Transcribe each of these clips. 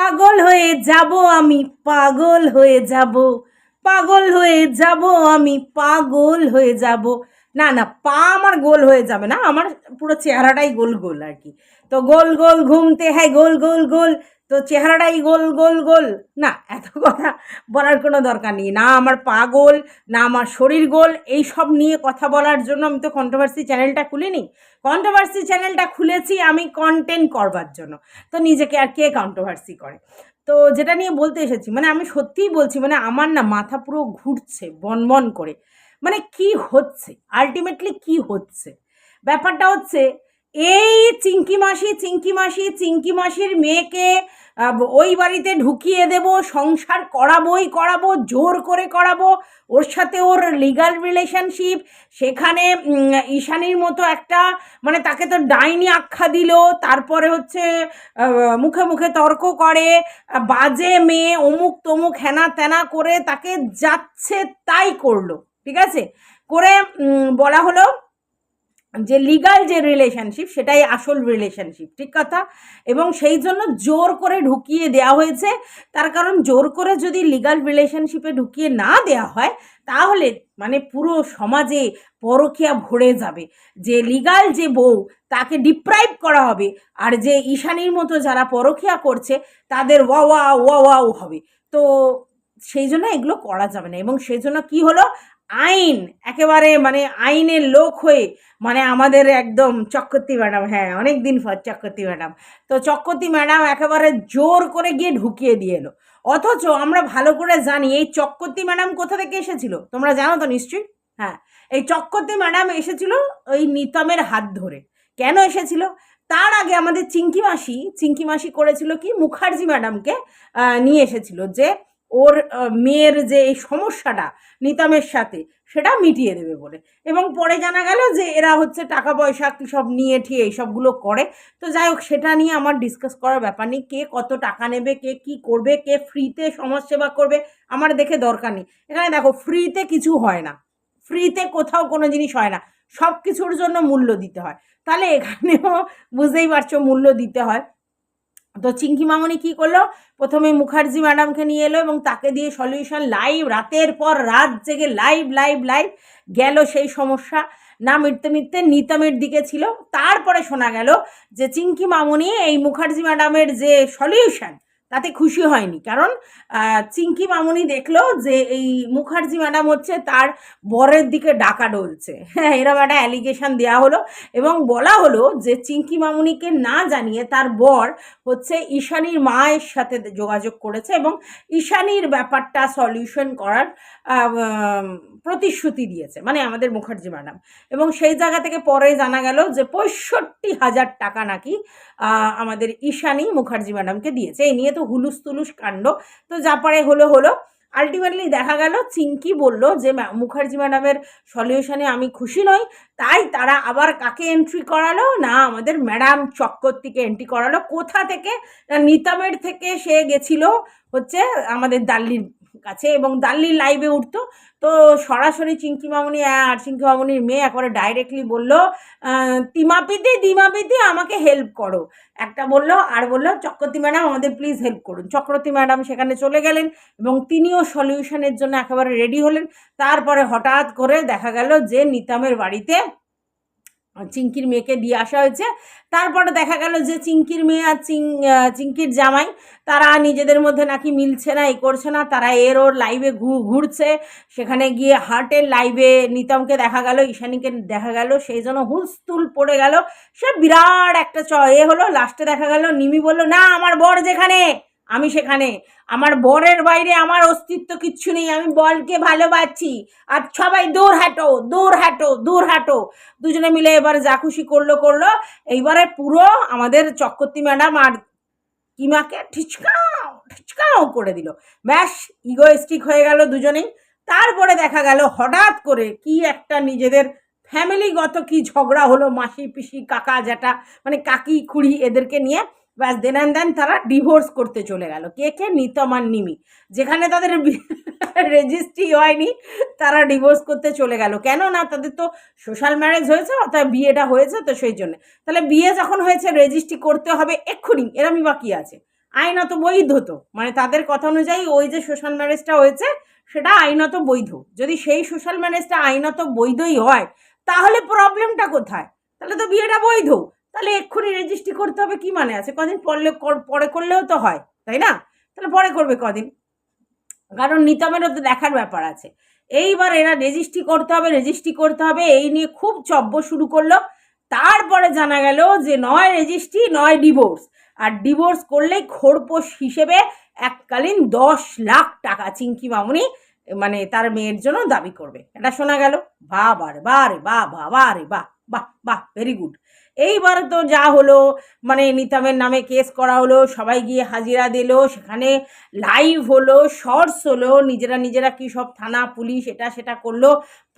পাগল হয়ে যাব আমি, পাগল হয়ে যাব। পাগল হয়ে যাব আমি, পাগল হয়ে যাব। না না, পা আমার গোল হয়ে যাবে না, আমার পুরো চেহারাটাই গোল গোল আর কি। তো গোল গোল ঘুমতে হ্যাঁ গোল গোল গোল তো চেহারাটাই গোল গোল গোল। না, এত কথা বলার কোনো দরকার নেই। না আমার পা গোল, না আমার শরীর গোল, এই সব নিয়ে কথা বলার জন্য আমি তো কন্ট্রোভার্সি চ্যানেলটা খুলিনি। কন্ট্রোভার্সি চ্যানেলটা খুলেছি আমি কন্টেন্ট করবার জন্য। তো নিজেকে আর কে কন্ট্রোভার্সি করে? তো যেটা নিয়ে বলতে এসেছি মানে আমি সত্যিই বলছি মানে আমার না মাথা পুরো ঘুরছে, বনবন করে। মানে কি হচ্ছে? আলটিমেটলি কি হচ্ছে? ব্যাপারটা হচ্ছে এই চিঙ্কি মাসি চিঙ্কি মাসি চিঙ্কি মাসির মেয়েকে ওই বাড়িতে ঢুকিয়ে দেব, সংসার করাবোই করাবো, জোর করে করাবো। ওর সাথে ওর লিগাল রিলেশনশিপ সেখানে ঈশানির মতো একটা মানে তাকে তো ডাইনি আখ্যা দিল, তারপরে হচ্ছে মুখে মুখে তর্ক করে বাজে মেয়ে, অমুক তমুক হেনা তেনা করে তাকে যাচ্ছে তাই করল, ঠিক আছে? করে বলা হলো যে লিগাল যে রিলেশনশিপ সেটাই আসল রিলেশনশিপ ঠিক কথা? এবং সেই জন্য জোর করে ঢুকিয়ে দেওয়া হয়েছে। তার কারণ জোর করে যদি লিগাল রিলেশনশিপে ঢুকিয়ে না দেওয়া হয়, তাহলে মানে পুরো সমাজে পরকিয়া ভরে যাবে। যে লিগাল যে বউ, তাকে ডিপ্রাইভ করা হবে। আর যে ঈশানীর মতো যারা পরকিয়া করছে, তাদের ওয়া ওয়া ওয়া ওয়াও হবে। তো সেই জন্য এগুলো করা যাবে না। এবং সেই জন্য কী হলো? আইন, একেবারে মানে আইনের লোক হয়ে মানে আমাদের একদম চক্রবর্তী ম্যাডাম হ্যাঁ অনেক দিন পর চক্রবর্তী ম্যাডাম। তো চক্রবর্তী ম্যাডাম একেবারে জোর করে গিয়ে ঢুকিয়ে দিয়ে এলো। অথচ আমরা ভালো করে জানি, এই চক্রবর্তী ম্যাডাম কোথা থেকে এসেছিল? তোমরা জানো তো নিশ্চয়ই? হ্যাঁ এই চক্রবর্তী ম্যাডাম এসেছিল ওই নিতমের হাত ধরে। কেন এসেছিল? তার আগে আমাদের চিঙ্কি মাসি চিঙ্কি মাসি করেছিল কি? মুখার্জি ম্যাডামকে নিয়ে এসেছিল যে ওর মেয়ের যে এই সমস্যাটা নিতমের সাথে, সেটা মিটিয়ে দেবে বলে। এবং পরে জানা গেল যে এরা হচ্ছে টাকা পয়সা কি সব নিয়ে ঠিয়ে এইসবগুলো করে। তো যাই হোক, সেটা নিয়ে আমার ডিসকাস করার ব্যাপার নেই। কে কত টাকা নেবে, কে কি করবে, কে ফ্রিতে সমাজসেবা করবে, আমার দেখে দরকার নেই। এখানে দেখো ফ্রিতে কিছু হয় না। ফ্রিতে কোথাও কোনো জিনিস হয় না। সব কিছুর জন্য মূল্য দিতে হয়। তাহলে এখানেও বুঝতেই পারছ, মূল্য দিতে হয়। তো চিঙ্কি মামনি কী করল? প্রথমে মুখার্জি ম্যাডামকে নিয়ে এলো এবং তাকে দিয়ে সলিউশন লাইভ, রাতের পর রাত জেগে লাইভ লাইভ লাইভ গেল সেই সমস্যা। না মিটতে মিটতে নিতমের দিকে ছিল। তারপরে শোনা গেল যে চিঙ্কি মামনি এই মুখার্জি ম্যাডামের যে সলিউশন তাতে খুশি হয়নি। কারণ চিঙ্কি মামনি দেখল যে এই মুখার্জি ম্যাডাম হচ্ছে তার বরের দিকে ডাকা ডলছে। হ্যাঁ এরম একটা অ্যালিগেশন দেওয়া হলো এবং বলা হলো যে চিঙ্কি মামুনিকে না জানিয়ে তার বর হচ্ছে ঈশানীর মায়ের সাথে যোগাযোগ করেছে এবং ঈশানীর ব্যাপারটা সলিউশন করার প্রতিশ্রুতি দিয়েছে মানে আমাদের মুখার্জি ম্যাডাম। এবং সেই জায়গা থেকে পরে জানা গেল যে পঁয়ষট্টি হাজার টাকা নাকি আমাদের ঈশানী মুখার্জি ম্যাডামকে দিয়েছে। এই নিয়ে তো হুলুস তুলুস কাণ্ড। তো যা পারে হলো হলো। আলটিমেটলি দেখা গেল চিঙ্কি বলল যে মুখার্জি ম্যাডামের সলিউশনে আমি খুশি নই। তাই তারা আবার কাকে এন্ট্রি করালো? না, আমাদের ম্যাডাম চক্রবর্তীকে এন্ট্রি করালো। কোথা থেকে? নিতামের থেকে সে গেছিল হচ্ছে আমাদের দাল্লির কাছে এবং দাল্লির লাইভে উঠতো। তো সরাসরি চিঙ্কি মামুনি আর চিঙ্কি মামুনির মেয়ে একবারে ডাইরেক্টলি বলল তিমাপিতে দিমাপিতে আমাকে হেল্প করো। একটা বলল, আর বলল চক্রতি ম্যাডাম আমাদের প্লিজ হেল্প করুন। চক্রবর্তী ম্যাডাম সেখানে চলে গেলেন এবং তিনিও সলিউশনের জন্য একেবারে রেডি হলেন। তারপরে হঠাৎ করে দেখা গেল যে নিতামের বাড়িতে চিঙ্কির মেয়েকে দিয়ে আসা হয়েছে। তারপরে দেখা গেল যে চিঙ্কির মেয়ে আর চিং চিঙ্কির জামাই, তারা নিজেদের মধ্যে নাকি মিলছে না এই করছে না। তারা এর ওর লাইভে ঘুরছে। সেখানে গিয়ে হার্টের লাইভে নিতমকে দেখা গেল, ঈশানীকে দেখা গেল। সেই জন্য হুলস্থুল পড়ে গেল। সে বিরাট একটা চ এ হলো। লাস্টে দেখা গেল, নিমি বলল, না, আমার বর যেখানে? আমি সেখানে। আমার বরের বাইরে আমার অস্তিত্ব কিচ্ছু নেই, আমি বলকে ভালোবাসছি। আর সবাই দূর হাঁটো দূর হাঁটো দূর হাঁটো। দুজনে মিলে এবার যা খুশি করল করল। এইবারে পুরো আমাদের চক্রবর্তী ম্যাডাম আর কিমাকে ঠিচকাও ঠিচকাও করে দিল। ব্যাস ইগোয়েস্টিক হয়ে গেল দুজনেই। তারপরে দেখা গেল হঠাৎ করে কি একটা নিজেদের ফ্যামিলিগত কি ঝগড়া হলো মাসি, পিসি, কাকা, জ্যাঠা মানে কাকি, খুড়ি এদেরকে নিয়ে। ব্যাস দেন অ্যান্ড দেন তারা ডিভোর্স করতে চলে গেল। কে কে? নিতম আর নিমি যেখানে তাদের রেজিস্ট্রি হয়নি, তারা ডিভোর্স করতে চলে গেল। কেন না তাদের তো সোশ্যাল ম্যারেজ হয়েছে, অর্থাৎ বিয়েটা হয়েছে, তো সেই জন্য। তাহলে বিয়ে যখন হয়েছে রেজিস্ট্রি করতে হবে এক্ষুনি, এরমই বা কী আছে। আইনত বৈধ তো। মানে তাদের কথা অনুযায়ী ওই যে সোশ্যাল ম্যারেজটা হয়েছে, সেটা আইনত বৈধ। যদি সেই সোশ্যাল ম্যারেজটা আইনত বৈধই হয়, তাহলে প্রবলেমটা কোথায়? তাহলে তো বিয়েটা বৈধ। তাহলে এক্ষুনি রেজিস্ট্রি করতে হবে, কি মানে আছে? কদিন কর- পরে করলেও তো হয়, তাই না? তাহলে পরে করবে কদিন? কারণ নিতমেরও তো দেখার ব্যাপার আছে। এইবার এরা রেজিস্ট্রি করতে হবে রেজিস্ট্রি করতে হবে, এই নিয়ে খুব চব্য শুরু করল। তারপরে জানা গেল যে নয় রেজিস্ট্রি নয় ডিভোর্স আর ডিভোর্স করলেই খোরপোশ হিসেবে এককালীন দশ লাখ টাকা চিঙ্কি মামুনি মানে তার মেয়ের জন্য দাবি করবে। এটা শোনা গেল। বাহ বারে বারে বাহ বাহ বারে বাহ বাহ বাহ ভেরি গুড এইবার তো যা হলো মানে নিতামের নামে কেস করা হলো, সবাই গিয়ে হাজিরা দিল, সেখানে লাইভ হলো শর্টস হলো, নিজেরা নিজেরা কি সব থানা, পুলিশ এটা সেটা করল,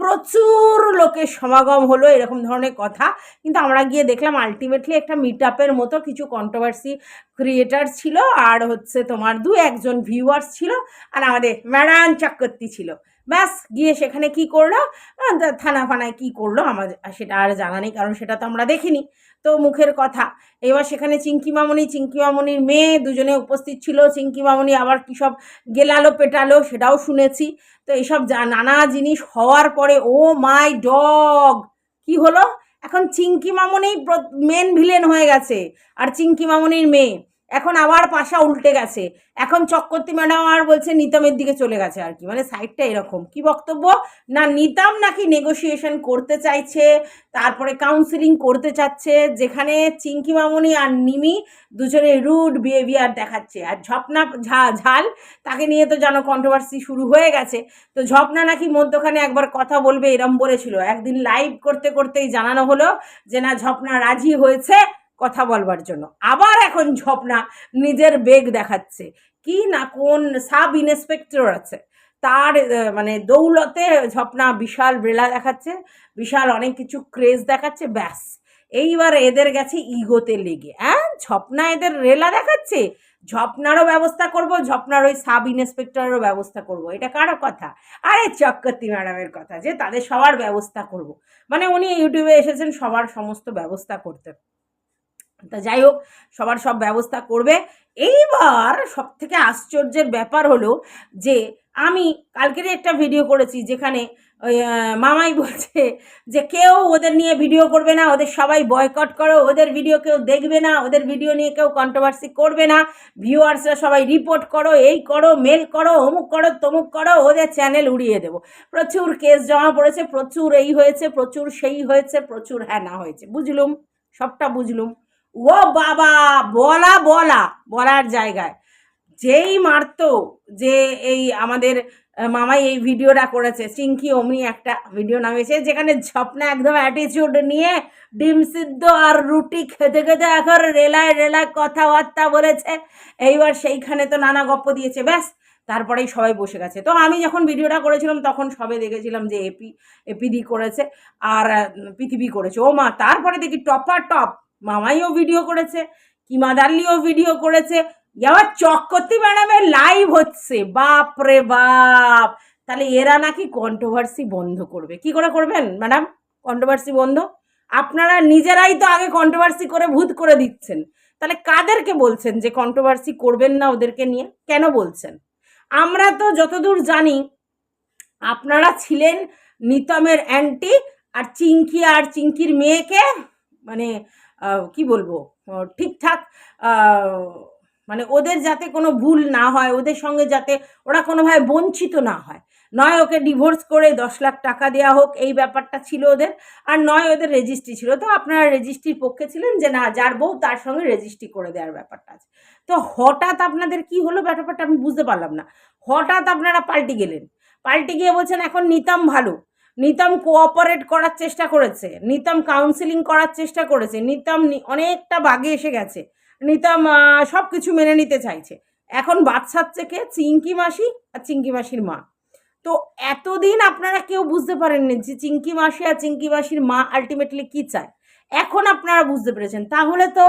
প্রচুর লোকের সমাগম হলো, এরকম ধরনের কথা। কিন্তু আমরা গিয়ে দেখলাম আলটিমেটলি একটা মিট মতো কিছু কন্ট্রোভার্সি ক্রিয়েটার ছিল, আর হচ্ছে তোমার দু একজন ভিউয়ার্স ছিল, আর আমাদের ম্যাডান চক্রবর্তী ছিল। ব্যাস, গিয়ে সেখানে কি করল? থানা ফানায় কি করল? আমার, সেটা আর জানা নেই, কারণ সেটা তো আমরা দেখিনি। তো মুখের কথা, এবার সেখানে চিঙ্কি মামনি চিঙ্কি মামনির মেয়ে দুজনে উপস্থিত ছিল। চিঙ্কি মামনি আবার কী সব গেলালো, পেটালো সেটাও শুনেছি। তো এইসব যা, নানা জিনিস হওয়ার পরে, ও মাই ডগ! কি হলো? এখন চিঙ্কি মামনি মেন ভিলেন হয়ে গেছে। আর চিঙ্কি মামনির মেয়ে এখন আবার পাশা উল্টে গেছে। এখন চক্রবর্তী ম্যাডাম আর বলছে, নিতামের দিকে চলে গেছে আর কি। মানে সাইডটা এরকম। কি বক্তব্য? না, নিতাম নাকি নেগোসিয়েশন করতে চাইছে, তারপরে কাউন্সিলিং করতে চাচ্ছে, যেখানে চিঙ্কি মামনি আর নিমি দুজনে রুড বিহেভিয়ার দেখাচ্ছে। আর ঝপনা, ঝা, ঝাল, তাকে নিয়ে তো যেন কন্ট্রোভার্সি শুরু হয়ে গেছে। তো ঝপনা নাকি মধ্যখানে একবার কথা বলবে, এরম বলেছিল। একদিন লাইভ করতে, করতেই জানানো হলো যে, না, ঝপনা রাজি হয়েছে। কথা বলবার জন্য। আবার এখন ঝপনা নিজের বেগ দেখাচ্ছে। কি না কোন সাব ইন্সপেক্টর আছে? তার মানে দৌলতে ঝপনা বিশাল বেলা দেখাচ্ছে, বিশাল অনেক কিছু ক্রেজ দেখাচ্ছে, ব্যাস। এইবার এদের গেছে ইগোতে লেগে। হ্যাঁ ঝপনা এদের রেলা দেখাচ্ছে? ঝপনারও ব্যবস্থা করব, ঝপনার ওই সাব ইন্সপেক্টরেরও ব্যবস্থা করব। এটা কারও কথা? আরে চক্রবর্তী ম্যাডামের কথা যে তাদের সবার ব্যবস্থা করব। মানে উনি ইউটিউবে এসেছেন, সবার সমস্ত ব্যবস্থা করতে। তা যাই হোক, সবার সব ব্যবস্থা করবে। এইবার সব থেকে আশ্চর্যের ব্যাপার হলো যে, আমি কালকেরই একটা ভিডিও করেছি যেখানে ওই মামাই বলছে যে, কেউ ওদের নিয়ে ভিডিও করবে না, ওদের সবাই বয়কট করো, ওদের ভিডিও কেউ দেখবে না, ওদের ভিডিও নিয়ে কেউ কন্ট্রোভার্সি করবে না ভিউয়ার্সরা সবাই রিপোর্ট করো, এই করো মেল করো, অমুক করো, তমুক করো, ওদের চ্যানেল উড়িয়ে দেবো। প্রচুর কেস জমা পড়েছে, প্রচুর এই হয়েছে, প্রচুর সেই হয়েছে, প্রচুর হ্যাঁ না হয়েছে। বুঝলুম? সবটা বুঝলুম। ও বাবা, বলা বলা, বলার জায়গায়। যেই মারতো যে এই আমাদের মামাই এই ভিডিওটা করেছে চিঙ্কি অমনি একটা ভিডিও নামিয়েছে, যেখানে ঝপনা একদম অ্যাটিচিউড নিয়ে ডিম সিদ্ধ আর রুটি খেতে খেতে এখন রেলায় রেলায় কথাবার্তা বলেছে। এইবার সেইখানে তো নানা গপ্প দিয়েছে, ব্যাস, তারপরেই সবাই বসে গেছে। তো আমি যখন ভিডিওটা করেছিলাম, তখন সবে দেখেছিলাম যে এপি এপিডি করেছে, আর পৃথিবী করেছে। ও মা, তারপরে দেখি টপার টপ মামাইও ভিডিও করেছে কিমা দাল্লিও ভিডিও করেছে। আবার চক্রবর্তী ম্যাডামের লাইভ হচ্ছে বাপ রে বাপ! তাহলে এরা নাকি কন্ট্রোভার্সি বন্ধ করবে। কি করে করবেন ম্যাডাম কন্ট্রোভার্সি বন্ধ? আপনারা নিজেরাই তো আগে কন্ট্রোভার্সি করে ভূত করে দিচ্ছেন। তাহলে কাদেরকে বলছেন যে কন্ট্রোভার্সি করবেন না ওদেরকে নিয়ে? কেন বলছেন? আমরা তো যতদূর জানি, আপনারা ছিলেন নিতমের অ্যান্টি আর চিঙ্কি আর চিঙ্কির মেয়েকে মানে কি বলব? ঠিকঠাক মানে ওদের যাতে কোনো ভুল না হয়, ওদের সঙ্গে যাতে ওরা কোনোভাবে বঞ্চিত না হয়। নয় ওকে ডিভোর্স করে দশ লাখ টাকা দেওয়া হোক, এই ব্যাপারটা ছিল ওদের। আর নয় ওদের রেজিস্ট্রি ছিল। তো আপনারা রেজিস্ট্রির পক্ষে ছিলেন যে না, যার বউ তার সঙ্গে রেজিস্ট্রি করে দেওয়ার ব্যাপারটা আছে। তো হঠাৎ আপনাদের কি হলো ব্যাপারটা আমি বুঝতে পারলাম না। হঠাৎ আপনারা পাল্টে গেলেন। পাল্টে গিয়ে বলছেন, এখন নিতাম ভালো। নিতাম কোঅপারেট করার চেষ্টা করেছে, নিতাম কাউন্সিলিং করার চেষ্টা করেছে, নিতাম অনেকটা বাগে এসে গেছে, নিতাম সব কিছু মেনে নিতে চাইছে। এখন বাচ্চার থেকে চিঙ্কি মাসি আর চিঙ্কি মাসির মা। তো এতদিন আপনারা কেউ বুঝতে পারেননি যে চিঙ্কি মাসি আর চিঙ্কি মাসির মা আলটিমেটলি কী চায়। এখন আপনারা বুঝতে পেরেছেন। তাহলে তো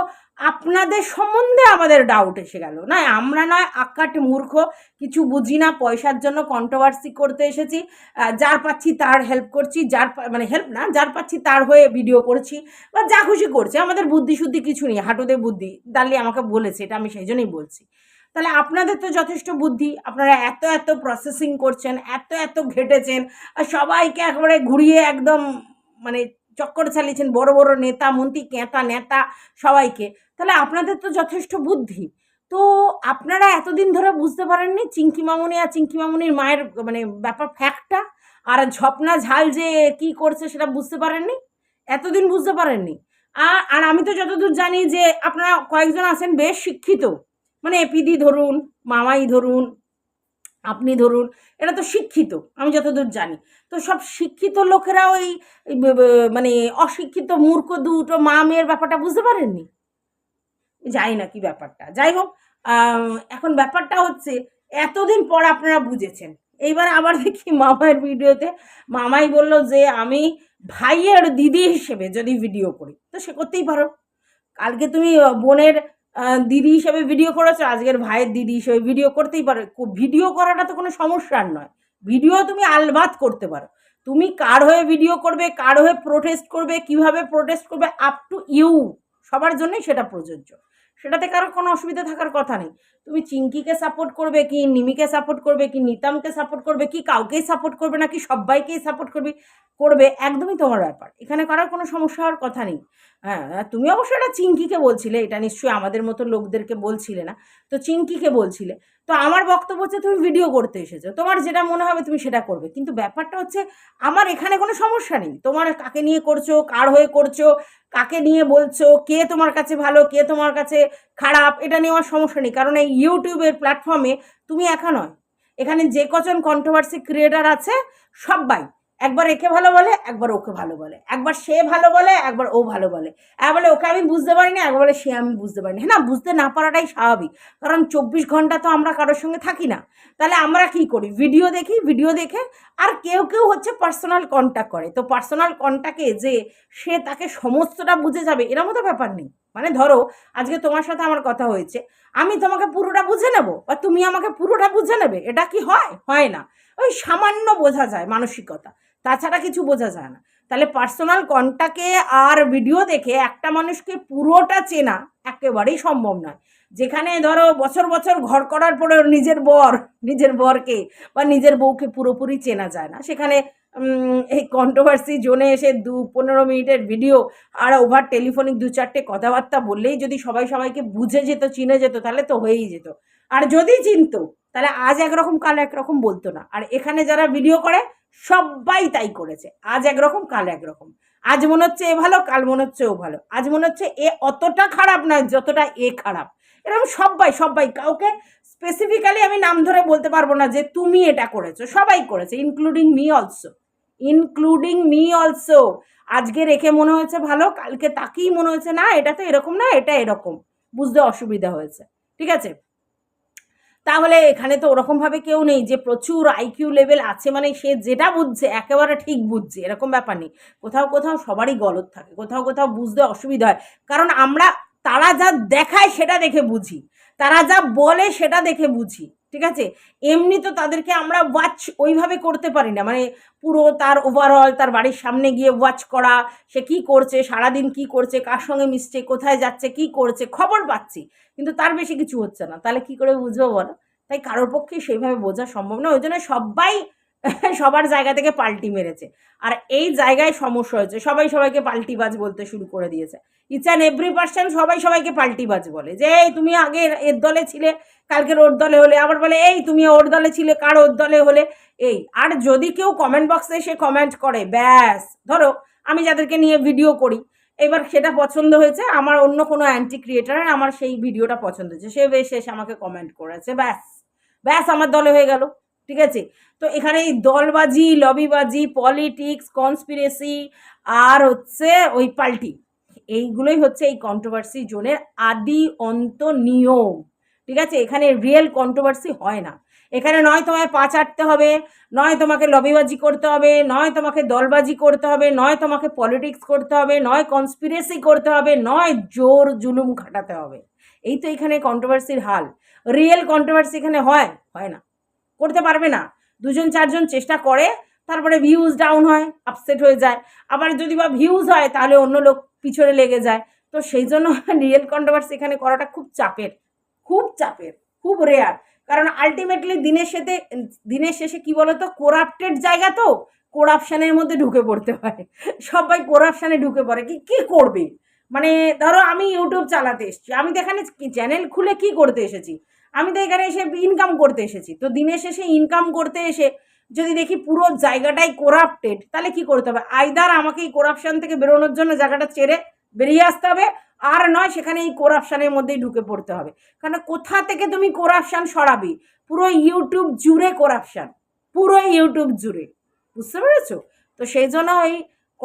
আপনাদের সম্বন্ধে আমাদের ডাউট এসে গেল। না আমরা নয়, আকাট মূর্খ, কিছু বুঝি না, পয়সার জন্য কন্ট্রোভার্সি করতে এসেছি। যার পাচ্ছি তার হেল্প করছি, যার মানে হেল্প না, যার পাচ্ছি তার হয়ে ভিডিও করছি, বা যা খুশি করছি, আমাদের বুদ্ধি শুদ্ধি কিছু নেই, হাঁটুতে বুদ্ধি। দালি আমাকে বলেছে, এটা আমি সেই জন্যই বলছি। তাহলে আপনাদের তো যথেষ্ট বুদ্ধি, আপনারা এত এত প্রসেসিং করছেন, এত এত ঘেটেছেন, আর সবাইকে একবারে ঘুরিয়ে একদম মানে চক্কর চালিয়েছেন, বড় বড় নেতা, মন্ত্রী কেতা নেতা সবাইকে। তাহলে আপনাদের তো যথেষ্ট বুদ্ধি। তো আপনারা এতদিন ধরে বুঝতে পারেননি চিঙ্কি মামুনি আর চিঙ্কি মামুনির মায়ের মানে ব্যাপার ফ্যাক্টটা আর ঝপনা ঝাল যে কি করছে সেটা বুঝতে পারেননি? এতদিন বুঝতে পারেননি। আর আর আমি তো যতদূর জানি যে আপনারা কয়েকজন আছেন বেশ শিক্ষিত। মানে এপিদি ধরুন, মামাই ধরুন আপনি ধরুন এটা তো শিক্ষিত, আমি যতদূর জানি। তো সব শিক্ষিত লোকেরা ওই মানে অশিক্ষিত মূর্খ দুটো মা মেয়ের ব্যাপারটা বুঝতে পারেননি? যাই না কি ব্যাপারটা। যাই হোক এখন ব্যাপারটা হচ্ছে, এতদিন পর আপনারা বুঝেছেন। এইবার আবার দেখি মামার ভিডিওতে, মামাই বলল যে, আমি ভাইয়ের দিদি হিসেবে যদি ভিডিও করি। তো সে করতেই পারো। কালকে তুমি, বোনের দিদি হিসেবে ভিডিও করেছ, আজকের ভাইয়ের দিদি হিসেবে ভিডিও করতেই পারো। কো- ভিডিও করাটা তো কোনো সমস্যার নয়। ভিডিও তুমি আলবাত করতে পারো। তুমি কার হয়ে ভিডিও করবে, কার হয়ে প্রোটেস্ট করবে, কীভাবে প্রোটেস্ট করবে আপ টু ইউ সবার জন্যই সেটা প্রযোজ্য। সেটাতে কারও কোনো অসুবিধা থাকার কথা নেই। তুমি চিঙ্কিকে সাপোর্ট করবে, কি নিমিকে সাপোর্ট করবে, কি নিতামকে সাপোর্ট করবে, কি কাউকেই সাপোর্ট করবে নাকি সবাইকেই সাপোর্ট করবে করবে, একদমই তোমার ব্যাপার। এখানে করার কোনো সমস্যা হওয়ার কথা নেই। হ্যাঁ তুমি অবশ্যই এটা চিঙ্কিকে বলছিলে, এটা নিশ্চয়ই আমাদের মতো লোকদেরকে বলছিলে না। তো চিঙ্কিকে বলছিলে। তো আমার বক্তব্য হচ্ছে তুমি ভিডিও করতে এসেছ, তোমার যেটা মনে হবে তুমি সেটা করবে। কিন্তু ব্যাপারটা হচ্ছে আমার এখানে কোনো সমস্যা নেই। তোমার কাকে নিয়ে করছ, কার হয়ে করছ, কাকে নিয়ে বলছো, কে তোমার কাছে ভালো, কে তোমার কাছে খারাপ, এটা নিয়ে আমার সমস্যা নেই। কারণ এই ইউটিউবের প্ল্যাটফর্মে তুমি একা নয়। এখানে যে কজন কন্ট্রোভার্সি ক্রিয়েটার আছে সবাই একবার একে ভালো বলে, একবার ওকে ভালো বলে। একবার সে ভালো বলে, একবার ও ভালো বলে। বলে, ওকে আমি বুঝতে পারিনি। একবার বলে, সে আমি বুঝতে পারিনি। হ্যাঁ না, বুঝতে না পারাটাই স্বাভাবিক। কারণ চব্বিশ ঘণ্টা তো আমরা কারোর সঙ্গে থাকি না। তাহলে আমরা কি করি? ভিডিও দেখি, ভিডিও দেখে আর কেউ কেউ হচ্ছে পার্সোনাল কন্ট্যাক্ট করে। তো পার্সোনাল কন্ট্যাক্টে যে সে তাকে সমস্তটা বুঝে যাবে এরমও তো ব্যাপার নেই। মানে ধরো, আজকে তোমার সাথে আমার কথা হয়েছে। আমি তোমাকে পুরোটা বুঝে নেব বা তুমি আমাকে পুরোটা বুঝে নেবে? এটা কি হয়? হয় না। ওই সামান্য বোঝা যায় মানসিকতা। তাছাড়া কিছু বোঝা যায় না। তাহলে পার্সোনাল কন্ট্যাক্টে আর ভিডিও দেখে একটা মানুষকে পুরোটা চেনা একেবারেই সম্ভব নয়। যেখানে ধরো বছর বছর ঘর করার পরে নিজের বর, নিজের বরকে বা নিজের বউকে পুরোপুরি চেনা যায় না। সেখানে এই কন্ট্রোভার্সি জোনে এসে দু পনেরো মিনিটের ভিডিও আর ওভার টেলিফোনিক দু চারটে কথাবার্তা বললেই যদি সবাই সবাইকে বুঝে যেত, চিনে যেত, তাহলে তো হয়েই যেত। আর যদি চিনতো, তাহলে আজ একরকম, কাল একরকম বলতো না। আর এখানে যারা ভিডিও করে সবাই তাই করেছে। আজ একরকম, কাল একরকম। আজ মনে হচ্ছে এ ভালো, কাল মনে হচ্ছে ও ভালো। আজ মনে হচ্ছে এ অতটা খারাপ নয় যতটা এ খারাপ। এরকম সবাই সবাই কাউকে স্পেসিফিক্যালি আমি নাম ধরে বলতে পারব না যে তুমি এটা করেছ। সবাই করেছে including me also including me also আজকে রেখে মনে হয়েছে ভালো, কালকে তাকেই মনে হয়েছে না, এটা তো এরকম না, এটা এরকম। বুঝতে অসুবিধা হয়েছে। ঠিক আছে? তাহলে এখানে তো ওরকমভাবে কেউ নেই যে প্রচুর আইকিউ লেভেল আছে মানে সে যেটা বুঝছে একেবারে ঠিক বুঝছে, এরকম ব্যাপার নেই। কোথাও কোথাও সবারই গলত থাকে, কোথাও কোথাও বুঝতে অসুবিধা হয়। কারণ আমরা, তারা যা দেখায় সেটা দেখে বুঝি, তারা যা বলে সেটা দেখে বুঝি। ঠিক আছে? এমনি তো তাদেরকে আমরা ওয়াচ ওইভাবে করতে পারি না। মানে পুরো তার ওভারঅল তার বাড়ির সামনে গিয়ে ওয়াচ করা, সে কি করছে, সারাদিন কি করছে, কার সঙ্গে মিশছে, কোথায় যাচ্ছে, কি করছে, খবর পাচ্ছি। কিন্তু তার বেশি কিছু হচ্ছে না। তাহলে কি করে বুঝব বলো? তাই কারোর পক্ষে সেইভাবে বোঝা সম্ভব না ওই জন্য সবাই সবার জায়গা থেকে পাল্টি মেরেছে। আর এই জায়গায় সমস্যা হয়েছে। সবাই সবাইকে পাল্টিবাজ বলতে শুরু করে দিয়েছে। ইটস অ্যান এভরি পার্সন সবাই সবাইকে পাল্টিবাজ বলে যে, এই তুমি আগে এর দলে ছিলে, কালকের ওর দলে হলে। আবার বলে, এই তুমি ওর দলে ছিলে, কার ওর দলে হলে? এই, আর যদি কেউ কমেন্ট বক্সে এসে কমেন্ট করে, ব্যাস, ধরো আমি যাদেরকে নিয়ে ভিডিও করি, এবার সেটা পছন্দ হয়েছে, আমার অন্য কোনো অ্যান্টি ক্রিয়েটারের আমার সেই ভিডিওটা পছন্দ হয়েছে। সে বেশ এসে আমাকে কমেন্ট করেছে, ব্যাস ব্যাস আমার দলে হয়ে গেল, ঠিক আছে? তো এখানে এই দলবাজি, লবিবাজি পলিটিক্স কনস্পিরেসি আর হচ্ছে ওই পাল্টি। এইগুলোই হচ্ছে এই কন্ট্রোভার্সি জোনের আদি অন্ত নিয়ম ঠিক আছে? এখানে রিয়েল কন্ট্রোভার্সি হয় না। এখানে নয় তোমায় পা চাটতে হবে, নয় তোমাকে লবিবাজি করতে হবে, নয় তোমাকে দলবাজি করতে হবে, নয় তোমাকে পলিটিক্স করতে হবে, নয় কনস্পিরেসি করতে হবে, নয় জোর জুলুম খাটাতে হবে। এই তো এখানে কন্ট্রোভার্সির হাল। রিয়েল কন্ট্রোভার্সি এখানে হয়? হয় না। করতে পারবে না। দুজন চারজন চেষ্টা করে, তারপরে ভিউজ ডাউন হয় আপসেট হয়ে যায়। আবার যদি বা ভিউজ হয়, তাহলে অন্য লোক পিছনে লেগে যায়। তো সেই জন্য রিয়েল কন্ট্রোভার্সি এখানে করাটা খুব চাপের খুব চাপের, খুব রেয়ার কারণ আলটিমেটলি দিনের শেষে দিনের শেষে কি বলতো কোরাপ্টেড জায়গা তো কোরাপশানের মধ্যে ঢুকে পড়তে হয়। সবাই কোরাপশানে ঢুকে পড়ে, কি, কী করবে? মানে ধরো আমি ইউটিউব চালাতে এসেছি, আমি তো এখানে চ্যানেল খুলে কি করতে এসেছি? আমি তো এখানে এসে ইনকাম করতে এসেছি। তো দিনের শেষে ইনকাম করতে এসে যদি দেখি পুরো জায়গাটাই কোরাপ্টেড তাহলে কি করতে হবে? আইদার আমাকে এই কোরাপশান থেকে বেরোনোর জন্য জায়গাটা ছেড়ে বেরিয়ে আসতে হবে। আর নয়, সেখানে এই কোরাপশানের মধ্যেই ঢুকে পড়তে হবে। কারণ কোথা থেকে তুমি কোরাপশান সরাবি? পুরো ইউটিউব জুড়ে কোরাপশান পুরো ইউটিউব জুড়ে। বুঝতে পেরেছ? তো সেই জন্য ওই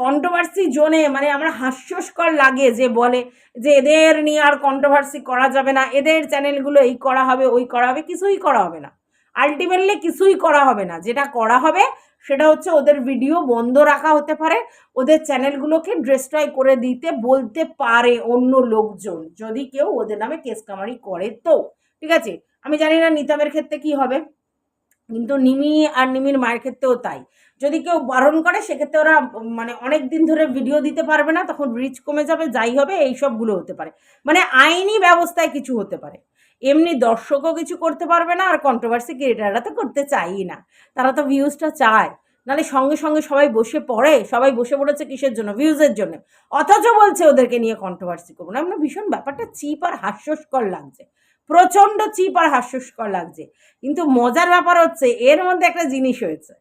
কন্ট্রোভার্সি জোনে মানে আমার হাস্যস্কর লাগে যে বলে যে এদের নিয়ে আর কন্ট্রোভার্সি করা যাবে না, এদের চ্যানেলগুলো এই করা হবে, ওই করা হবে, কিছুই করা হবে না। আলটিমেটলি কিছুই করা হবে না। যেটা করা হবে সেটা হচ্ছে ওদের ভিডিও বন্ধ রাখা হতে পারে, ওদের চ্যানেলগুলোকে ডিস্ট্রয় করে দিতে বলতে পারে অন্য লোকজন, যদি কেউ ওদের নামে কেস কামারি করে তো। ঠিক আছে? আমি জানি না নিতামের ক্ষেত্রে কি হবে। কিন্তু নিমি আর নিমির মায়ের ক্ষেত্রেও তাই। যদি কেউ বারণ করে, সেক্ষেত্রে ওরা মানে অনেক দিন ধরে ভিডিও দিতে পারবে না, তখন রিচ কমে যাবে, যাই হবে, এই সবগুলো হতে পারে। মানে আইনি ব্যবস্থায় কিছু হতে পারে। এমনি দর্শকও কিছু করতে পারবে না, আর কন্ট্রোভার্সি ক্রিয়েটাররা তো করতে চায়ই না। তারা তো ভিউজটা চায়। নাহলে সঙ্গে সঙ্গে সবাই বসে পড়ে, সবাই বসে পড়েছে কিসের জন্য? ভিউজের জন্য। অথচ বলছে ওদেরকে নিয়ে কন্ট্রোভার্সি করব না। আমার ভীষণ ব্যাপারটা চিপ আর হাস্যস্কর লাগছে। প্রচণ্ড চিপ আর হাস্যস্কর লাগছে। কিন্তু মজার ব্যাপার হচ্ছে, এর মধ্যে একটা জিনিস হয়েছে।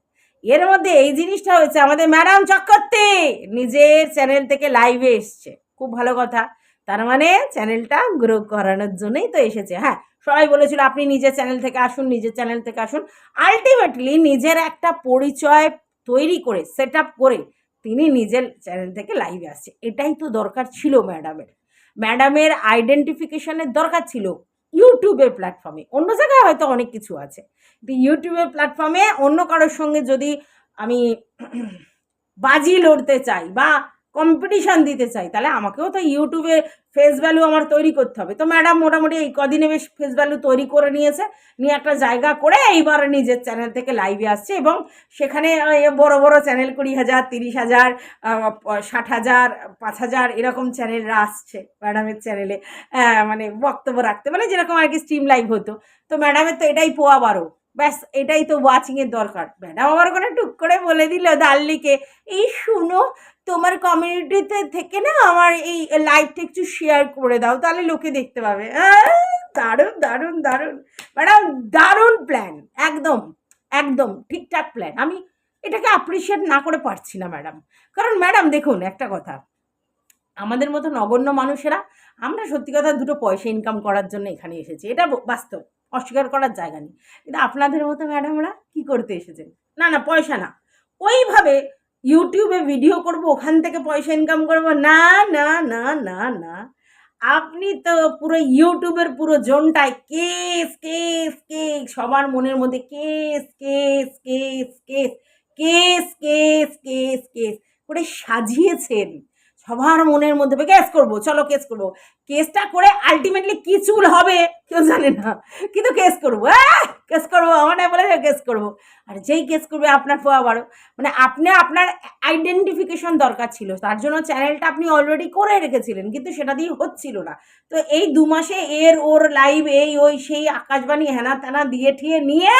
এর মধ্যে এই জিনিসটা হয়েছে, আমাদের ম্যাডাম চক্রবর্তী নিজের চ্যানেল থেকে লাইভে এসছে। খুব ভালো কথা। তার মানে চ্যানেলটা গ্রো করানোর জন্যই তো এসেছে। হ্যাঁ সবাই বলেছিল, আপনি নিজের চ্যানেল থেকে আসুন, নিজের চ্যানেল থেকে আসুন। আলটিমেটলি নিজের একটা পরিচয় তৈরি করে সেট করে তিনি নিজের চ্যানেল থেকে লাইভে আসছে। এটাই তো দরকার ছিল ম্যাডামের। ম্যাডামের আইডেন্টিফিকেশনের দরকার ছিল। ইউটিউবের প্ল্যাটফর্মে অন্য জায়গায় হয়তো অনেক কিছু আছে। কিন্তু ইউটিউবের প্ল্যাটফর্মে অন্য কারোর সঙ্গে যদি আমি বাজি লড়তে চাই বা কম্পিটিশান দিতে চাই, তাহলে আমাকেও তো ইউটিউবে ফেস ভ্যালু আমার তৈরি করতে হবে। তো ম্যাডাম মোটামুটি এই কদিনে বেশ ফেস ভ্যালু তৈরি করে নিয়েছে। নিয়ে একটা জায়গা করে এইবার নিজের চ্যানেল থেকে লাইভে আসছে এবং সেখানে বড় বড় চ্যানেল কুড়ি হাজার, তিরিশ হাজার ষাট হাজার, পাঁচ হাজার এরকম চ্যানেলরা আসছে ম্যাডামের চ্যানেলে মানে বক্তব্য রাখতে। মানে যেরকম আর কি স্ট্রিম লাইভ হতো। তো ম্যাডামের তো এটাই পোয়া বারো। ব্যাস, এটাই তো ওয়াচিংয়ের দরকার। ম্যাডাম আমার কোনো টুক করে বলে দিল দাল্লিকে এই শুনো, তোমার কমিউনিটিতে থেকে না আমার এই লাইভটা একটু শেয়ার করে দাও, তাহলে লোকে দেখতে পাবে। দারুণ দারুণ দারুণ। ম্যাডাম, দারুণ প্ল্যান একদম একদম ঠিকঠাক প্ল্যান আমি এটাকে অ্যাপ্রিসিয়েট না করে পারছি না, ম্যাডাম। কারণ ম্যাডাম, দেখুন, একটা কথা, আমাদের মতো নগণ্য মানুষেরা, আমরা সত্যি কথা দুটো পয়সা ইনকাম করার জন্য এখানে এসেছি, এটা বাস্তব। অস্বীকার করার জায়গা নেই। কিন্তু আপনাদের মতো ম্যাডামরা কি করতে এসেছেন? না না, পয়সা না। ওইভাবে ইউটিউবে ভিডিও করব, ওখান থেকে পয়সা ইনকাম করব, না না না না না। আপনি তো পুরো ইউটিউবের পুরো জোনটায় কেস কেস কেস, সবার মনের মধ্যে case case case case case case case case করে সাজিয়েছেন। সবার মনের মধ্যে কেস করব, চলো কেস করব। কেসটা করে আলটিমেটলি কি চুল হবে কেউ জানে না, কিন্তু কেস করব। কেস করব মানে বলে কেস করব। আর যেই কেস করবে আপনার ফোয়া বারো। মানে আপনি, আপনার আইডেন্টিফিকেশন দরকার ছিল। তার জন্য চ্যানেলটা আপনি অলরেডি করে রেখেছিলেন, কিন্তু সেটা দিয়ে হচ্ছিল না। তো এই দু মাসে এর, ওর লাইভ এই, ওই, সেই আকাশবাণী হেনা তেনা দিয়ে ঠিয়ে নিয়ে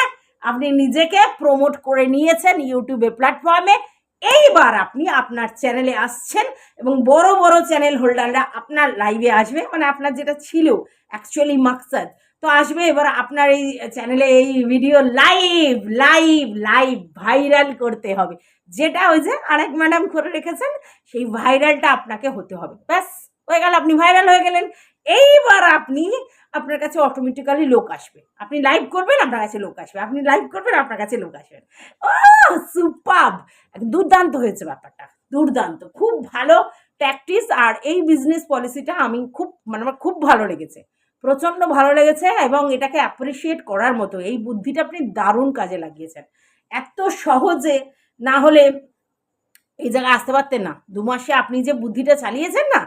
আপনি নিজেকে প্রমোট করে নিয়েছেন ইউটিউবে প্ল্যাটফর্মে এইবার আপনি আপনার চ্যানেলে আসছেন এবং বড় বড় চ্যানেল হোল্ডাররা আপনার লাইভে আসবে মানে আপনার যেটা ছিল অ্যাকচুয়ালি মাকসাদ। তো আসবে এবার আপনার এই চ্যানেলে এই video live live live viral করতে হবে। যেটা ওই যে আরেক ম্যাডাম করে রেখেছেন, সেই ভাইরালটা আপনাকে হতে হবে। ব্যাস, হয়ে গেল, আপনি ভাইরাল হয়ে গেলেন। এইবার আপনি আপনার কাছে অটোমেটিক্যালি লোক আসবে। আপনি লাইভ করবেন, আপনার কাছে লোক আসবে। আপনি লাইভ করবেন, আপনার কাছে লোক আসবেন ও সুপাব দুর্দান্ত হয়েছে ব্যাপারটা। দুর্দান্ত। খুব ভালো প্র্যাকটিস আর এই বিজনেস পলিসিটা আমি খুব মানে আমার খুব ভালো লেগেছে। প্রচণ্ড ভালো লেগেছে এবং এটাকে অ্যাপ্রিসিয়েট করার মতো, এই বুদ্ধিটা আপনি দারুণ কাজে লাগিয়েছেন। এত সহজে না হলে এই জায়গায় আসতে পারতেন না। দু মাসে আপনি যে বুদ্ধিটা চালিয়েছেন না,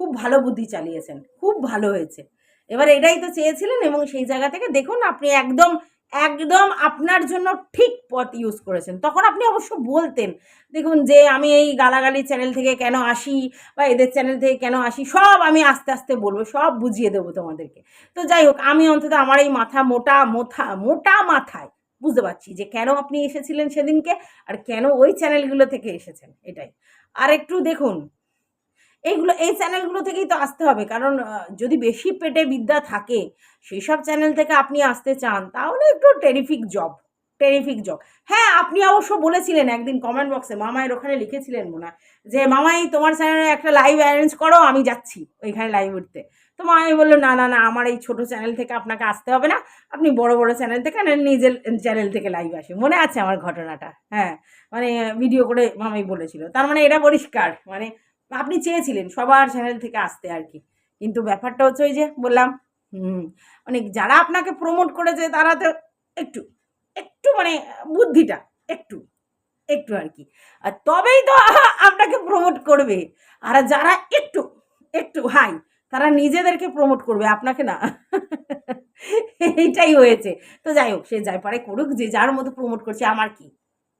খুব ভালো বুদ্ধি চালিয়েছেন। খুব ভালো হয়েছে। এবার এটাই তো চেয়েছিলেন এবং সেই জায়গা থেকে দেখুন আপনি একদম একদম আপনার জন্য ঠিক পথ ইউজ করেছেন। তখন আপনি অবশ্য বলতেন, দেখুন যে আমি এই গালাগালি চ্যানেল থেকে কেন আসি বা এদের চ্যানেল থেকে কেন আসি, সব আমি আস্তে আস্তে বলব, সব বুঝিয়ে দেবো তোমাদেরকে। তো যাই হোক, আমি অন্তত আমার এই মাথা মোটা মোথা, মোটা মাথায় বুঝতে পারছি যে কেন আপনি এসেছিলেন সেদিনকে আর কেন ওই চ্যানেলগুলো থেকে এসেছেন, এটাই। আর একটু দেখুন এইগুলো, এই চ্যানেলগুলো থেকেই তো আসতে হবে। কারণ যদি বেশি পেটে বিদ্যা থাকে সেই সব চ্যানেল থেকে আপনি আসতে চান, তাহলে একটু টেরিফিক জব টেরিফিক জব হ্যাঁ আপনি অবশ্য বলেছিলেন একদিন কমেন্ট বক্সে মামায়ের ওখানে লিখেছিলেন মনে যে, মামাই, তোমার চ্যানেলে একটা লাইভ অ্যারেঞ্জ করো, আমি যাচ্ছি ওইখানে লাইভ উঠতে। তো মামাই বলল, না না না, আমার এই ছোট চ্যানেল থেকে আপনাকে আসতে হবে না। আপনি বড় বড় চ্যানেল থেকে নিজের চ্যানেল থেকে লাইভ আসে। মনে আছে আমার ঘটনাটা হ্যাঁ। মানে ভিডিও করে মামাই বলেছিল। তার মানে এটা পরিষ্কার। মানে আপনি চেয়েছিলেন সবার চ্যানেল থেকে আসতে আর কি। কিন্তু ব্যাপারটা হচ্ছে ওই যে বললাম, হুম মানে যারা আপনাকে প্রমোট করেছে তারা তো একটু একটু মানে বুদ্ধিটা, একটু একটু আর কি। আর তবেই তো আপনাকে প্রমোট করবে। আর যারা একটু একটু হাই তারা নিজেদেরকে প্রমোট করবে, আপনাকে না। এইটাই হয়েছে। তো যাই হোক, সে যাই পারে করুক, যে যার মতো প্রমোট করছে, আমার কি?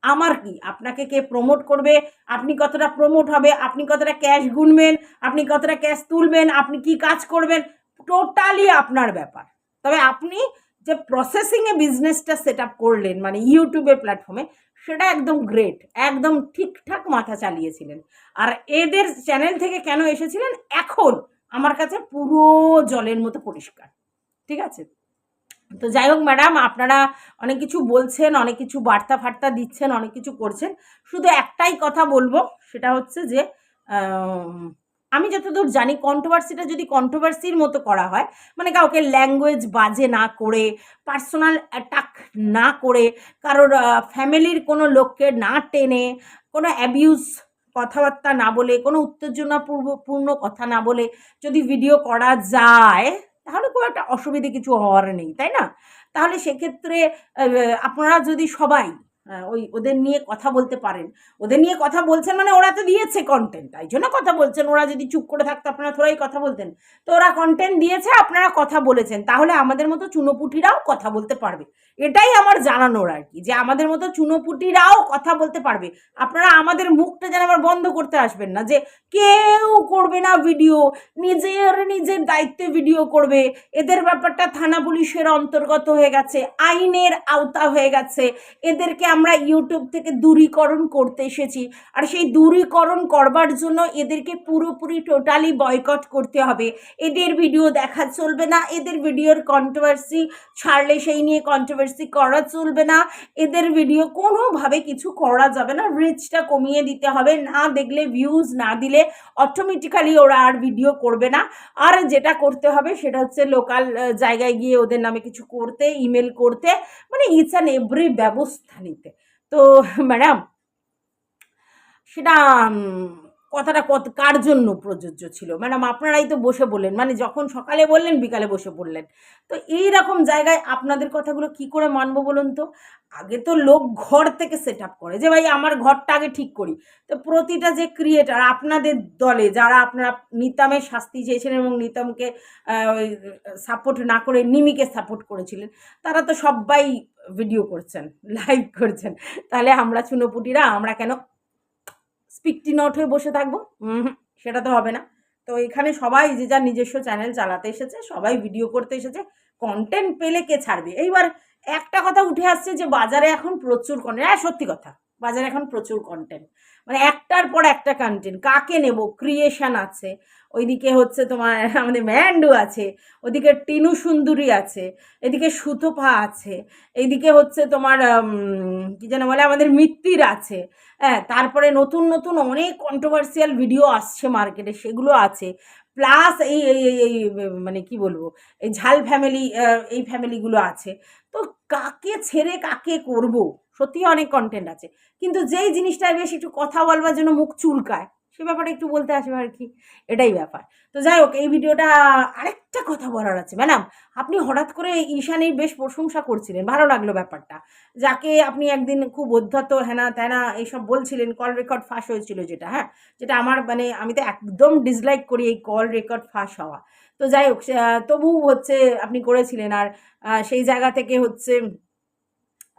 আমার কি? আপনাকে কে প্রমোট করবে? আপনি কতটা প্রমোট হবে? আপনি কতটা ক্যাশ গুনবেন? আপনি কতটা ক্যাশ তুলবেন? আপনি কি কাজ করবেন? টোটালি আপনার ব্যাপার। তবে আপনি যে প্রসেসিংয়ে বিজনেসটা সেট আপ করলেন মানে ইউটিউবের প্ল্যাটফর্মে সেটা একদম গ্রেট একদম ঠিকঠাক মাথা চালিয়েছিলেন। আর এদের চ্যানেল থেকে কেন এসেছিলেন? এখন আমার কাছে পুরো জলের মতো পরিষ্কার। ঠিক আছে? তো যাই হোক ম্যাডাম, আপনারা অনেক কিছু বলছেন, অনেক কিছু বার্তা ফার্তা দিচ্ছেন, অনেক কিছু করছেন। শুধু একটাই কথা বলব, সেটা হচ্ছে যে আমি যতদূর জানি কন্ট্রোভার্সিটা যদি কন্ট্রোভার্সির মতো করা হয় মানে কাউকে ল্যাঙ্গুয়েজ বাজে না করে পার্সোনাল অ্যাটাক না করে, কারোর ফ্যামিলির কোনো লোককে না টেনে, কোনো অ্যাবিউজ কথাবার্তা না বলে, কোনো উত্তেজনাপূর্ব পূর্ণ কথা না বলে যদি ভিডিও করা যায় তাহলে খুব একটা অসুবিধে কিছু হওয়ার নেই তাই না? তাহলে সেক্ষেত্রে আপনারা যদি সবাই ওই ওদের নিয়ে কথা বলতে পারেন। ওদের নিয়ে কথা বলছেন মানে ওরা তো দিয়েছে কন্টেন্ট তাই জন্য কথা বলছেন। ওরা যদি চুপ করে থাকতো, আপনারা থোড়াই কথা বলতেন। তো ওরা কন্টেন্ট দিয়েছে, আপনারা কথা বলেছেন। তাহলে আমাদের মতো চুনোপুটিরাও কথা বলতে পারবে। এটাই আমার জানানোর আর কি, যে আমাদের মতো চুনোপুটিরাও কথা বলতে পারবে। আপনারা আমাদের মুখটা যেন আবার বন্ধ করতে আসবেন না, যে কেউ করবে না ভিডিও নিজের নিজের দায়িত্বে ভিডিও করবে। এদের ব্যাপারটা থানা পুলিশের অন্তর্গত হয়ে গেছে, আইনের আওতা হয়ে গেছে। এদেরকে আমরা ইউটিউব থেকে দূরীকরণ করতে এসেছি। আর সেই দূরীকরণ করবার জন্য এদেরকে পুরোপুরি টোটালি বয়কট করতে হবে। এদের ভিডিও দেখা চলবে না। এদের ভিডিওর কন্ট্রোভার্সি ছাড়লে সেই নিয়ে কন্ট্রোভার্সি করা চলবে না। এদের ভিডিও কোনোভাবে কিছু করা যাবে না। রিচটা কমিয়ে দিতে হবে। না দেখলে ভিউজ না দিলে অটোমেটিক্যালি ওরা আর ভিডিও করবে না। আর যেটা করতে হবে সেটা হচ্ছে লোকাল জায়গায় গিয়ে ওদের নামে কিছু করতে ইমেল করতে মানে ইটস অ্যান এভরি ব্যবস্থা নিতে। তো ম্যাডাম সেটা কথাটা কত, কার জন্য প্রযোজ্য ছিল? ম্যাডাম, আপনারাই তো বসে বললেন। মানে যখন সকালে বললেন, বিকালে বসে বললেন। তো এই রকম জায়গায় আপনাদের কথাগুলো কি করে মানবো বলুন তো? আগে তো লোক ঘর থেকে সেট আপ করে যে, ভাই, আমার ঘরটা আগে ঠিক করি। তো প্রতিটা যে ক্রিয়েটার আপনাদের দলে যারা আপনারা নিতামের শাস্তি চেয়েছিলেন এবং নিতামকে সাপোর্ট না করে নিমিকে সাপোর্ট করেছিলেন, তারা তো সবাই ভিডিও করছেন লাইভ করছেন। তাহলে আমরা চুনোপুটিরা, আমরা কেন স্পিকটি নট হয়ে বসে থাকব। সেটা তো হবে না। তো এখানে সবাই যে যার নিজস্ব চ্যানেল চালাতে এসেছে, সবাই ভিডিও করতে এসেছে। কন্টেন্ট পেলে কে ছাড়বে? এইবার একটা কথা উঠে আসছে যে বাজারে এখন প্রচুর কন্টেন্ট হ্যাঁ সত্যি কথা। বাজারে এখন প্রচুর কন্টেন্ট মানে একটার পর একটা কন্টেন্ট কাকে নেব? ক্রিয়েশন আছে, ওইদিকে হচ্ছে তোমার আমাদের ম্যান্ডু আছে, ওদিকে টিনু সুন্দরী আছে, এদিকে সুতোপা আছে এইদিকে হচ্ছে তোমার কি যেন বলে, আমাদের মিত্তির আছে। হ্যাঁ তারপরে নতুন নতুন অনেক কন্ট্রোভার্সিয়াল ভিডিও আসছে মার্কেটে সেগুলো আছে। প্লাস এই এই মানে কি বলব, এই ঝাল ফ্যামিলি এই ফ্যামিলিগুলো আছে। তো কাকে ছেড়ে কাকে করব? সত্যি অনেক কন্টেন্ট আছে। কিন্তু যেই জিনিসটায় বেশ একটু কথা বলবার জন্য মুখ চুলকায়, সে ব্যাপারে একটু বলতে আসবে আর কি। এটাই ব্যাপার। তো যাই হোক, এই ভিডিওটা আরেকটা কথা বলার আছে। ম্যাডাম, আপনি হঠাৎ করে ঈশানীর বেশ প্রশংসা করছিলেন, ভালো লাগল ব্যাপারটা। যাকে আপনি একদিন খুব অধ্যত হ্যানা ত্যানা এইসব বলছিলেন কল রেকর্ড ফাঁস হয়েছিল যেটা হ্যাঁ? যেটা আমার মানে আমি তো একদম ডিসলাইক করি এই কল রেকর্ড ফাঁস হওয়া। তো যাই হোক তবু হচ্ছে আপনি করেছিলেন। আর সেই জায়গা থেকে হচ্ছে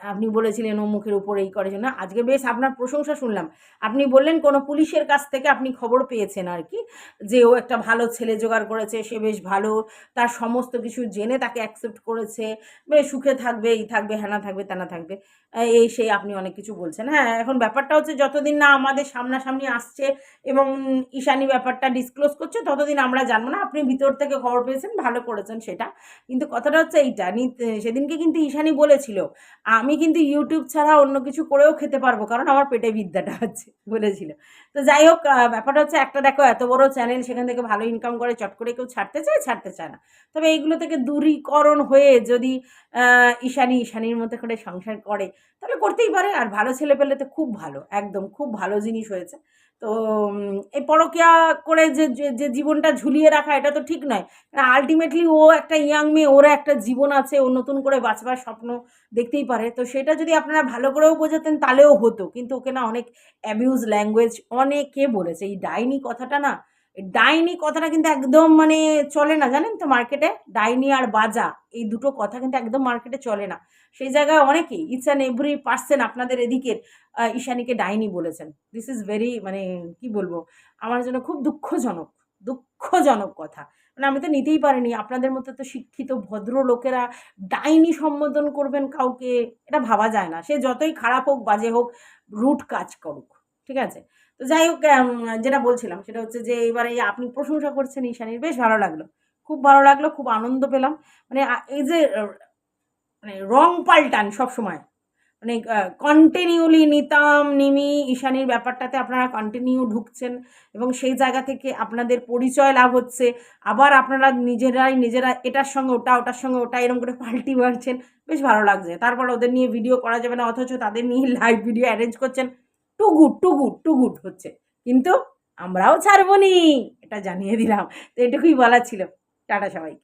আপনি বলেছিলেন ও মুখের উপর এই করে জন্য। আজকে বেশ আপনার প্রশংসা শুনলাম। আপনি বললেন কোনো পুলিশের কাছ থেকে আপনি খবর পেয়েছেন আর কি, যে ও একটা ভালো ছেলে জোগাড় করেছে, সে বেশ ভালো, তার সমস্ত কিছু জেনে তাকে অ্যাকসেপ্ট করেছে বেশ সুখে থাকবে, এই থাকবে হ্যানা থাকবে, তেনা থাকবে। এই সেই আপনি অনেক কিছু বলছেন। হ্যাঁ এখন ব্যাপারটা হচ্ছে যতদিন না আমাদের সামনাসামনি আসছে এবং ঈশানি ব্যাপারটা ডিসক্লোজ করছে, ততদিন আমরা জানব না। আপনি ভিতর থেকে খবর পেয়েছেন, ভালো করেছেন সেটা। কিন্তু কথাটা হচ্ছে এইটা নি- সেদিনকে কিন্তু ঈশানি বলেছিল, আমি কিন্তু ইউটিউব ছাড়া অন্য কিছু করেও খেতে পারব, কারণ আমার পেটে বিদ্যাটা আছে, বলেছিল। তো যাই হোক ব্যাপারটা হচ্ছে একটা দেখো, এত বড় চ্যানেল সেখান থেকে ভালো ইনকাম করে, চট করে কেউ ছাড়তে চায় ছাড়তে চায় না। তবে এইগুলো থেকে দূরীকরণ হয়ে যদি ঈশানি, ঈশানীর মতো করে সংসার করে, তাহলে করতেই পারে, আর ভালো ছেলে পেলে তো খুব ভালো, একদম খুব ভালো জিনিস হয়েছে। তো এই পরকিয়া করে যে, যে- জীবনটা ঝুলিয়ে রাখা, এটা তো ঠিক নয়। আলটিমেটলি ও একটা ইয়াং মেয়ে ওর একটা জীবন আছে, ও নতুন করে বাঁচবার স্বপ্ন দেখতেই পারে। তো সেটা যদি আপনারা ভালো করেও বোঝাতেন, তাহলেও হতো। কিন্তু ওকে না অনেক অ্যাবিউজ ল্যাঙ্গুয়েজ অনেকে বলেছে। এই ডাইনি কথাটা না ডাইনি কথাটা কিন্তু একদম মানে চলে না, জানেন তো মার্কেটে? ডাইনি আর বাজা, এই দুটো কথা কিন্তু একদম মার্কেটে চলে না। সেই জায়গায় অনেকেই ইটস এভরি পার্সন আপনাদের এদিকের ঈশানীকে ডাইনি বলেছেন। দিস ইজ ভেরি মানে কি বলব? আমার জন্য খুব দুঃখজনক দুঃখজনক কথা। মানে আমি তো নিতেই পারিনি, আপনাদের মতো তো শিক্ষিত, ভদ্র লোকেরা ডাইনি সম্বোধন করবেন কাউকে, এটা ভাবা যায় না। সে যতই খারাপ হোক, বাজে হোক, রুট কাজ করুক, ঠিক আছে? তো যাই হোক যেটা বলছিলাম সেটা হচ্ছে যে এবারে আপনি প্রশংসা করছেন ঈশানীর, বেশ ভালো লাগল। খুব ভালো লাগল, খুব আনন্দ পেলাম। মানে এই যে মানে রং পাল্টান সবসময়। মানে কন্টিনিউলি নিতাম নিমি ঈশানির ব্যাপারটাতে আপনারা কন্টিনিউ ঢুকছেন এবং সেই জায়গা থেকে আপনাদের পরিচয় লাভ হচ্ছে। আবার আপনারা নিজেরাই, নিজেরা এটার সঙ্গে ওটা, ওটার সঙ্গে ওটা এরকম করে পাল্টি মারছেন। বেশ ভালো লাগছে। তারপর ওদের নিয়ে ভিডিও করা যাবে না, অথচ তাদের নিয়ে লাইভ ভিডিও অ্যারেঞ্জ করছেন। Too good too good too good হচ্ছে। কিন্তু আমরাও ছাড়বনি এটা জানিয়ে দিলাম। তো এটুকুই বলা ছিল। টাটা সবাই